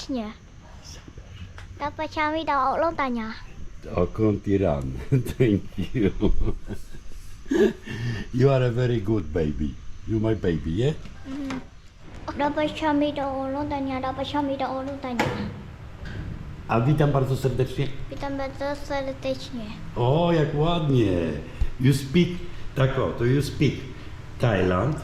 serdecznie. Zapraszamy do oglądania. Dokąd Iran? Thank you. you are a very good baby. You my baby, yeah? Zapraszamy do oglądania, zapraszamy do oglądania. A witam bardzo serdecznie. Witam bardzo serdecznie. O, jak ładnie. You speak, tak o, to you speak Thailand,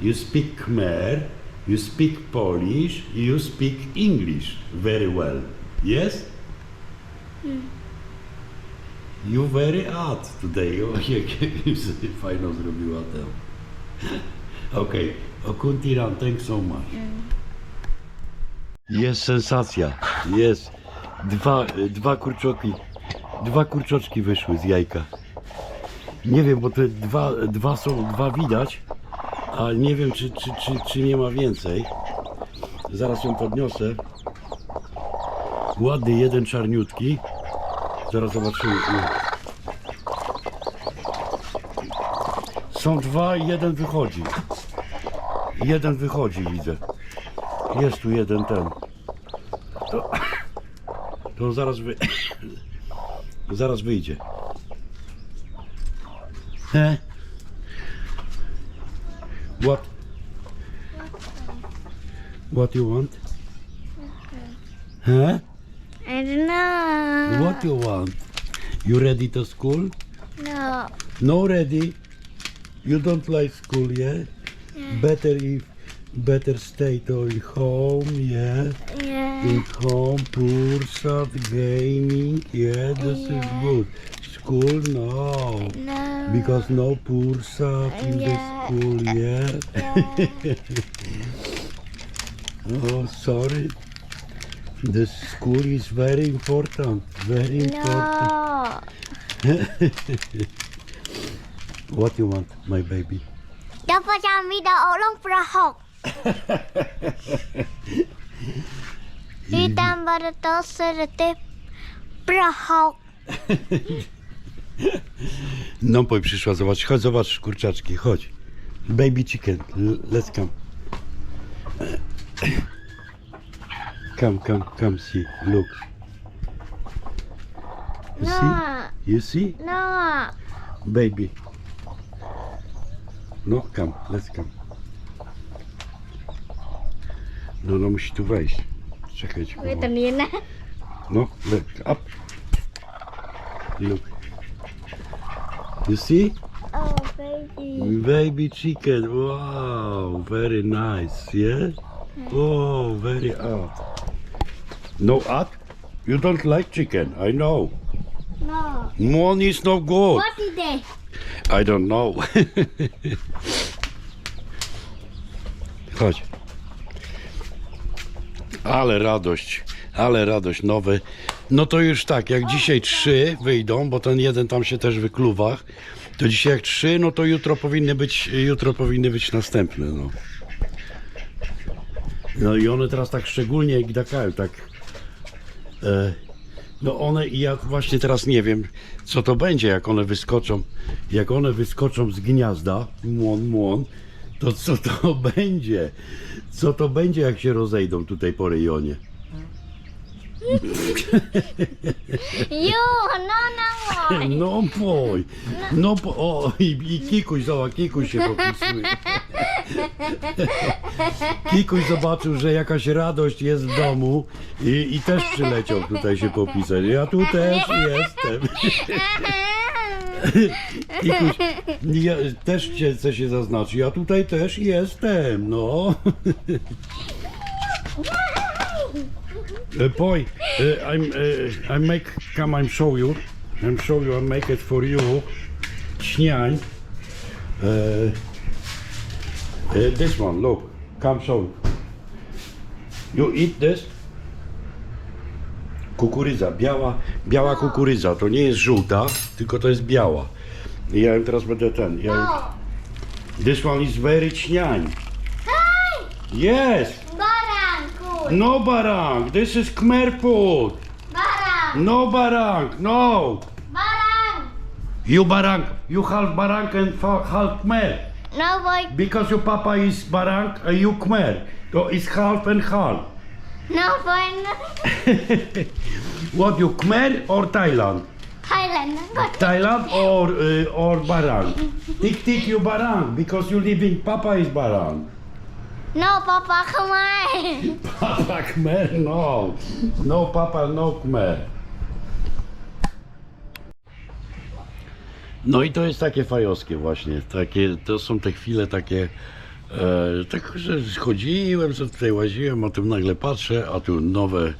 you speak Khmer, you speak Polish, you speak English very well. Yes? You very odd today. O, jak, jak sobie fajną zrobiła tę. Okej, okay. Okuntiran, thanks so much. Jest sensacja, jest. Dwa, dwa kurczoki, dwa kurczoczki wyszły z jajka. Nie wiem, bo te dwa, dwa są, dwa widać, a nie wiem, czy, czy, czy, czy nie ma więcej. Zaraz ją podniosę. Ładny jeden czarniutki. Zaraz zobaczymy. Są dwa i jeden wychodzi. Jeden wychodzi, widzę. Jest tu jeden ten. To, to zaraz wy... zaraz wyjdzie. He? What you want? Huh? I don't know. What you want? You ready to school? No. No ready. You don't like school, yeah? Better if better stay to in home, yeah. Yeah. In home, poor sat gaming, yeah, this is good. School, no. No. Because no poor sat in the school, yeah. Yeah. Oh, sorry. The school is very important, very important. No. What you want, my baby? zapraszamy do oglądania. Witam bardzo serdecznie. Prachok. No, poj przyszła, zobacz, chodź, zobacz, kurczaczki, chodź. Baby chicken, l- let's come. Come, come, come, see, look. You No. see? You see? No. Baby. No, come, let's come. No, no, musi tu wejść. Czekajcie, Wy to nie na. No, look, up. Look. You see? Oh, baby. Baby chicken, wow, very nice, yeah? Oh, very up. No up? You don't like chicken, I know. No. One is no good. What is it? I don't know. Chodź. Ale radość, ale radość, nowy. No to już tak, jak dzisiaj trzy wyjdą, bo ten jeden tam się też wykluwa, to dzisiaj jak trzy, no to jutro powinny być, jutro powinny być następne, no. No i one teraz tak szczególnie gdakają, tak e, no one i ja właśnie teraz nie wiem, co to będzie, jak one wyskoczą. Jak one wyskoczą z gniazda, młon, młon, to co to będzie? Co to będzie, jak się rozejdą tutaj po rejonie? You, no, no. No boj, no bo, o i, i Kikuś, zobacz, Kikuś się popisuje. Kikuś zobaczył, że jakaś radość jest w domu i, i też przyleciał tutaj się popisać. Ja tu też jestem. Kikuś, ja też cię chcę się zaznaczyć. Ja tutaj też jestem, no. Uh, boy, uh, I'm, uh, I make, come, I'm show you. I'm show you, I make it for you. Śniań. Uh, uh, this one, look, come show you. Eat this? Kukurydza, biała, biała kukurydza. To nie jest żółta, tylko to jest biała. I ja ją teraz będę ten. Ja, No. this one is very śniań. Yes! Baranku. No barang, this is Khmer food. Barang. No barang, no. Barang. You barang, you half barang and half Khmer. No, boy. Because your papa is barang and you Khmer. So it's half and half. No, when What you Khmer or Thailand? Thailand. Thailand or uh, or Barang? Tik tik you Barang because you living Papa is Barang. No, Papa, come on. Papa Khmer no. No Papa no Khmer. No i to jest takie fajowskie właśnie, takie, to są te chwile takie, e, tak, że chodziłem, że tutaj łaziłem, a tu nagle patrzę, a tu nowe,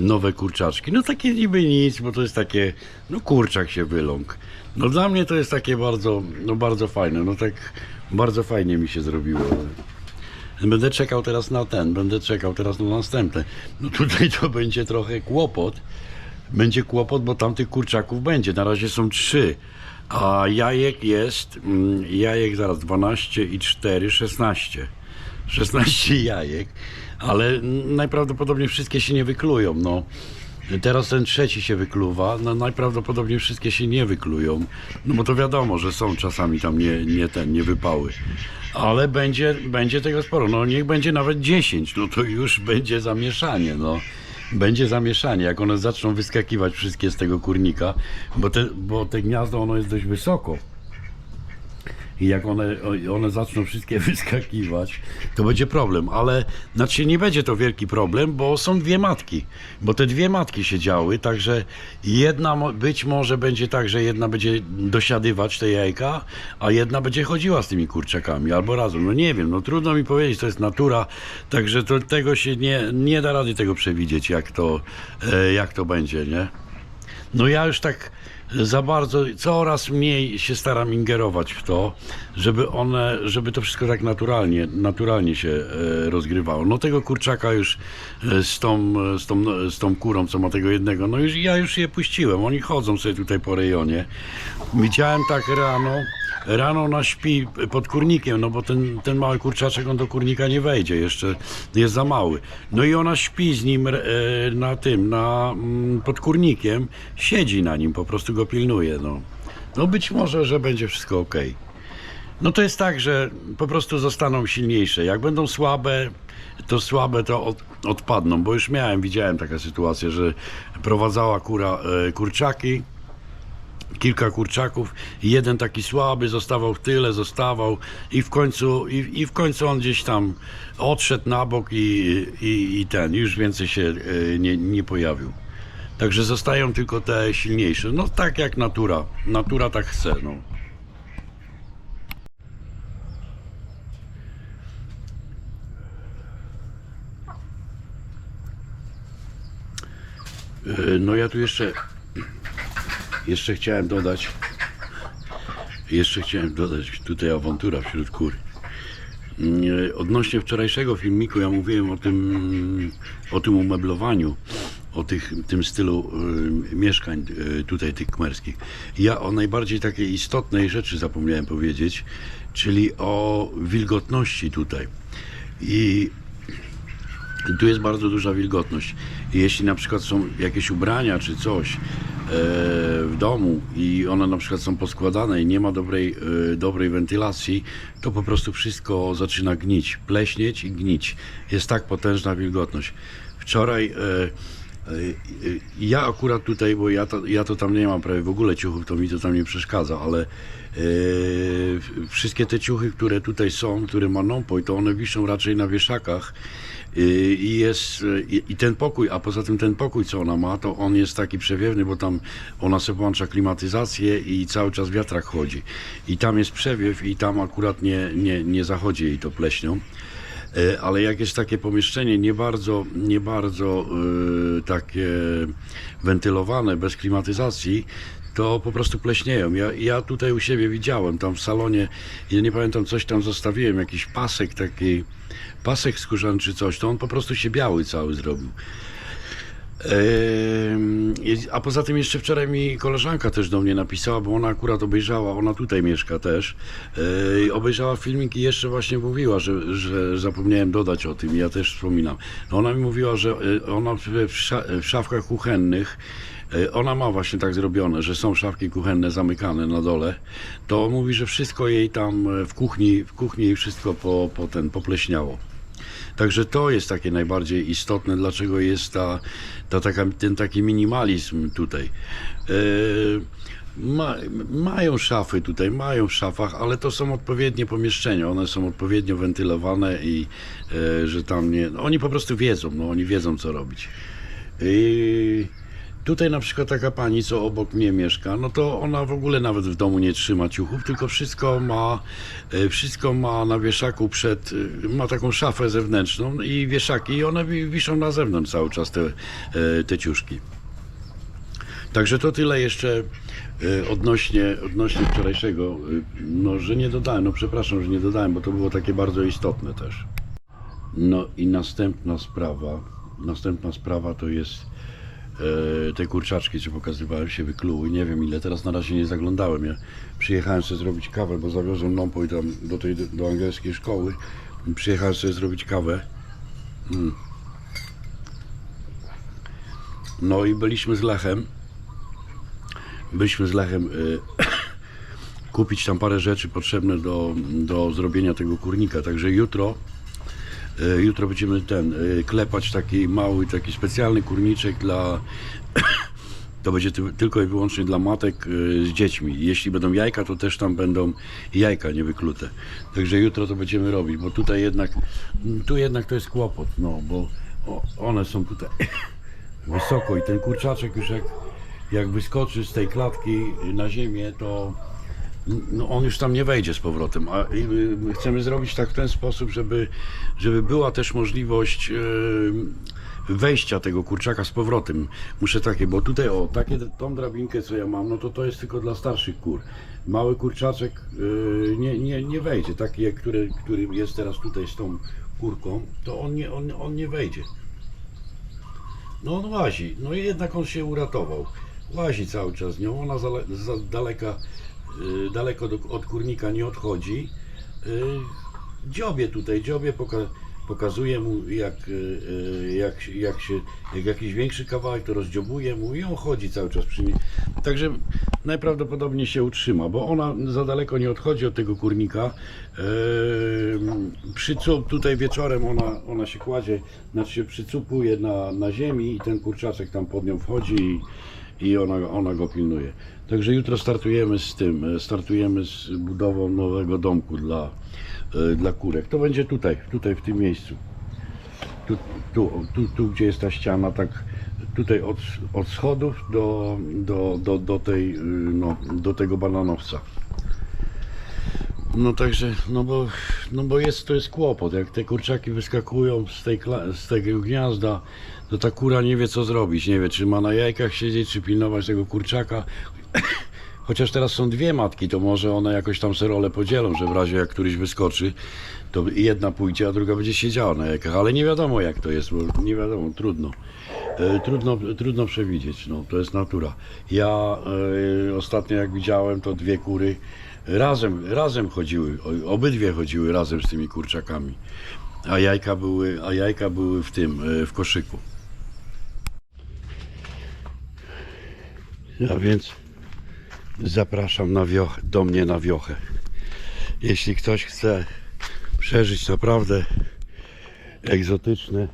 nowe kurczaczki. No takie niby nic, bo to jest takie, no kurczak się wyląkł. No dla mnie to jest takie bardzo, no bardzo fajne, no tak bardzo fajnie mi się zrobiło. Będę czekał teraz na ten, będę czekał teraz na następne. No tutaj to będzie trochę kłopot. Będzie kłopot, bo tamtych kurczaków będzie. Na razie są trzy. A jajek jest, mm, jajek zaraz 12 i 4, 16. 16 jajek, ale najprawdopodobniej wszystkie się nie wyklują. No. Teraz ten trzeci się wykluwa, no najprawdopodobniej wszystkie się nie wyklują, no bo to wiadomo, że są czasami tam nie, nie ten, nie wypały. Ale będzie, będzie tego sporo, no niech będzie nawet 10, no to już będzie zamieszanie, no. Będzie zamieszanie, jak one zaczną wyskakiwać wszystkie z tego kurnika, bo te, bo te gniazdo ono jest dość wysoko. I jak one, one zaczną wszystkie wyskakiwać, to będzie problem. Ale znaczy nie będzie to wielki problem, bo są dwie matki. Bo te dwie matki się działy, także jedna być może będzie tak, że jedna będzie dosiadywać te jajka, a jedna będzie chodziła z tymi kurczakami albo razem. No nie wiem, no trudno mi powiedzieć, to jest natura, także to, tego się nie, nie da rady tego przewidzieć, jak to, e, jak to będzie, nie? No ja już tak za bardzo, coraz mniej się staram ingerować w to, żeby one, żeby to wszystko tak naturalnie, naturalnie się e, rozgrywało. No tego kurczaka już e, z tą, z, tą, z tą kurą, co ma tego jednego, no już ja już je puściłem, oni chodzą sobie tutaj po rejonie. Widziałem tak rano, rano ona śpi pod kurnikiem, no bo ten, ten mały kurczaczek, on do kurnika nie wejdzie, jeszcze jest za mały. No i ona śpi z nim e, na tym, na, mm, pod kurnikiem, siedzi na nim, po prostu go pilnuje, no. No być może, że będzie wszystko ok. No to jest tak, że po prostu zostaną silniejsze. Jak będą słabe, to słabe to od, odpadną, bo już miałem, widziałem taką sytuację, że prowadzała kura e, kurczaki, kilka kurczaków i jeden taki słaby zostawał w tyle, zostawał i w końcu, i, i w końcu on gdzieś tam odszedł na bok i, i, i ten, już więcej się e, nie, nie pojawił. Także zostają tylko te silniejsze. No tak jak natura. Natura tak chce. No. E, No ja tu jeszcze jeszcze chciałem dodać jeszcze chciałem dodać tutaj awantura wśród kur. Mm, Odnośnie wczorajszego filmiku ja mówiłem o tym o tym umeblowaniu, o tych, tym stylu y, mieszkań y, tutaj tych kmerskich. Ja o najbardziej takiej istotnej rzeczy zapomniałem powiedzieć, czyli o wilgotności tutaj. I tu jest bardzo duża wilgotność. Jeśli na przykład są jakieś ubrania czy coś w domu i one na przykład są poskładane i nie ma dobrej, e, dobrej wentylacji, to po prostu wszystko zaczyna gnić, pleśnieć i gnić. Jest tak potężna wilgotność. Wczoraj e, e, ja akurat tutaj, bo ja to, ja to tam nie mam prawie w ogóle ciuchów, to mi to tam nie przeszkadza, ale e, wszystkie te ciuchy, które tutaj są, które ma Nonpoj, to one wiszą raczej na wieszakach i jest i, i ten pokój, a poza tym ten pokój, co ona ma, to on jest taki przewiewny, bo tam ona sobie włącza klimatyzację i cały czas wiatrak chodzi. I tam jest przewiew i tam akurat nie, nie, nie zachodzi jej to pleśnią. E, Ale jak jest takie pomieszczenie nie bardzo, nie bardzo y, takie wentylowane, bez klimatyzacji, to po prostu pleśnieją. Ja, ja tutaj u siebie widziałem, tam w salonie, ja nie pamiętam, coś tam zostawiłem, jakiś pasek taki, pasek skórzany czy coś, to on po prostu się biały cały zrobił. I- A poza tym jeszcze wczoraj mi koleżanka też do mnie napisała, bo ona akurat obejrzała, ona tutaj mieszka też, e, i obejrzała filmik i jeszcze właśnie mówiła, że, że zapomniałem dodać o tym, ja też wspominam. No ona mi mówiła, że e, ona w, w, sza, w szafkach kuchennych, ona ma właśnie tak zrobione, że są szafki kuchenne zamykane na dole, to mówi, że wszystko jej tam e, w kuchni, w kuchni jej wszystko po, po ten, popleśniało. Także to jest takie najbardziej istotne, dlaczego jest ta, ta taka, ten taki minimalizm tutaj. E, ma, mają szafy tutaj, mają w szafach, ale to są odpowiednie pomieszczenia, one są odpowiednio wentylowane i e, że tam nie. No, oni po prostu wiedzą, no oni wiedzą co robić. I tutaj na przykład taka pani, co obok mnie mieszka, no to ona w ogóle nawet w domu nie trzyma ciuchów, tylko wszystko ma, e, wszystko ma na wieszaku przed, e, ma taką szafę zewnętrzną i wieszaki i one wi- wiszą na zewnątrz cały czas te, e, te ciuszki. Także to tyle jeszcze odnośnie, odnośnie wczorajszego, no że nie dodałem, no przepraszam, że nie dodałem, bo to było takie bardzo istotne też. No i następna sprawa, następna sprawa to jest te kurczaczki, co pokazywałem się wykluły. Nie wiem ile, teraz na razie nie zaglądałem. Ja przyjechałem sobie zrobić kawę, bo zawiozłem Nompoj tam do tej do angielskiej szkoły. Przyjechałem sobie zrobić kawę. Mm. No i byliśmy z Lechem. Byliśmy z Lechem e, kupić tam parę rzeczy potrzebne do, do zrobienia tego kurnika. Także jutro E, Jutro będziemy ten e, klepać taki mały, taki specjalny kurniczek dla. To będzie ty, tylko i wyłącznie dla matek e, z dziećmi. Jeśli będą jajka, to też tam będą jajka niewyklute. Także jutro to będziemy robić, bo tutaj jednak, tu jednak to jest kłopot, no, bo one są tutaj wysoko i ten kurczaczek już jak, jak wyskoczy z tej klatki na ziemię, to no on już tam nie wejdzie z powrotem, a chcemy zrobić tak w ten sposób, żeby, żeby była też możliwość wejścia tego kurczaka z powrotem. Muszę takie, bo tutaj o, takie, tą drabinkę co ja mam, no to to jest tylko dla starszych kur. Mały kurczaczek y, nie, nie, nie wejdzie, taki jak który, który jest teraz tutaj z tą kurką, to on nie, on, on nie wejdzie. No on łazi, no i jednak on się uratował. Łazi cały czas z nią, ona za, za daleka, daleko do, od kurnika nie odchodzi. Y, dziobie tutaj, dziobie poka, pokazuje mu jak, y, y, jak, jak się, jak jakiś większy kawałek to rozdziobuje mu i on chodzi cały czas przy nim. Także najprawdopodobniej się utrzyma, bo ona za daleko nie odchodzi od tego kurnika. Yy, przycup, tutaj wieczorem ona, ona się kładzie, znaczy się przycupuje na, na ziemi i ten kurczaczek tam pod nią wchodzi i, i ona, ona go pilnuje. Także jutro startujemy z tym, e, startujemy z budową nowego domku dla, e, dla kurek. To będzie tutaj, tutaj w tym miejscu. Tu, tu, tu, tu gdzie jest ta ściana, tak tutaj od, od schodów do, do, do, do, tej, y, no, do tego bananowca. No także, no bo, no bo jest, to jest kłopot. Jak te kurczaki wyskakują z, tej, z tego gniazda, to ta kura nie wie co zrobić. Nie wie, czy ma na jajkach siedzieć, czy pilnować tego kurczaka. Chociaż teraz są dwie matki, to może one jakoś tam se rolę podzielą, że w razie jak któryś wyskoczy, to jedna pójdzie, a druga będzie siedziała na jajkach. Ale nie wiadomo jak to jest, bo nie wiadomo, trudno. E, Trudno, trudno przewidzieć, no, to jest natura. Ja e, ostatnio jak widziałem, to dwie kury razem, razem chodziły, obydwie chodziły razem z tymi kurczakami, a jajka były, a jajka były w tym, e, w koszyku. A więc zapraszam na wioch, do mnie na wiochę. Jeśli ktoś chce przeżyć naprawdę egzotyczne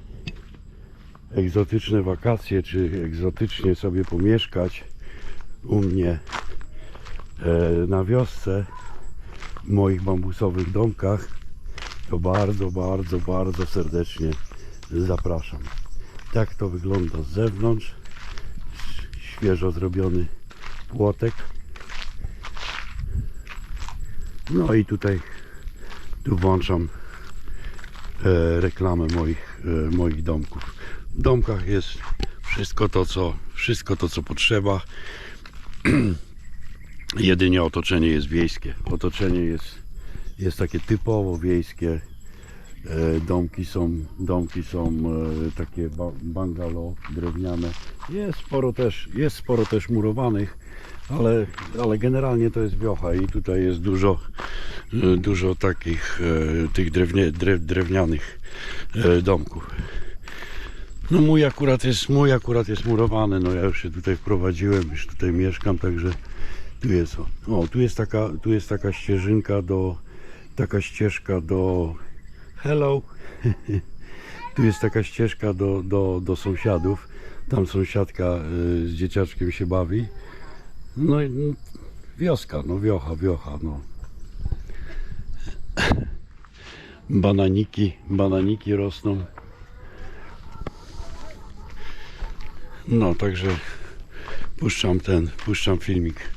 egzotyczne wakacje, czy egzotycznie sobie pomieszkać u mnie na wiosce, w moich bambusowych domkach, to bardzo, bardzo, bardzo serdecznie zapraszam. Tak to wygląda z zewnątrz. Świeżo zrobiony płotek. No i tutaj tu włączam e, reklamę moich, e, moich domków. W domkach jest wszystko to, co, wszystko to, co potrzeba. Jedynie otoczenie jest wiejskie. Otoczenie jest, jest takie typowo wiejskie. E, Domki są, domki są e, takie bungalow drewniane. Jest sporo też, jest sporo też murowanych, ale, ale generalnie to jest wiocha i tutaj jest dużo, e, dużo takich tych drewnie, drew, drewnianych domków. No mój akurat jest, mój akurat jest murowany, no ja już się tutaj wprowadziłem, już tutaj mieszkam, także tu jest, o, tu jest taka, tu jest taka ścieżynka do, taka ścieżka do, Hello. Tu jest taka ścieżka do, do, do sąsiadów. Tam sąsiadka y, z dzieciaczkiem się bawi. No i no, wioska, no wiocha, wiocha, no. Bananiki, bananiki rosną. No, także puszczam ten, puszczam filmik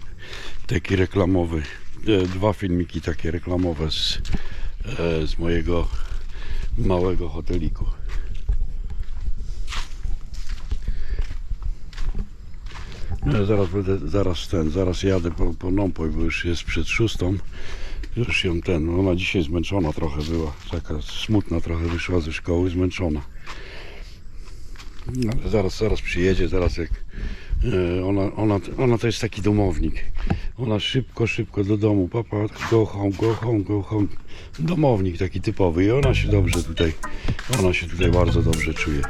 taki reklamowy. E, Dwa filmiki takie reklamowe z, e, z mojego małego hoteliku. No, zaraz będę, zaraz ten, zaraz jadę po, po Nompoj, bo już jest przed szóstą. Już ją ten, ona dzisiaj zmęczona trochę była, taka smutna trochę wyszła ze szkoły, zmęczona. Zaraz, zaraz przyjedzie, zaraz jak ona, ona, ona to jest taki domownik. Ona szybko, szybko do domu, papa, go home, go home, go home. Domownik taki typowy i ona się dobrze tutaj, ona się tutaj bardzo dobrze czuje.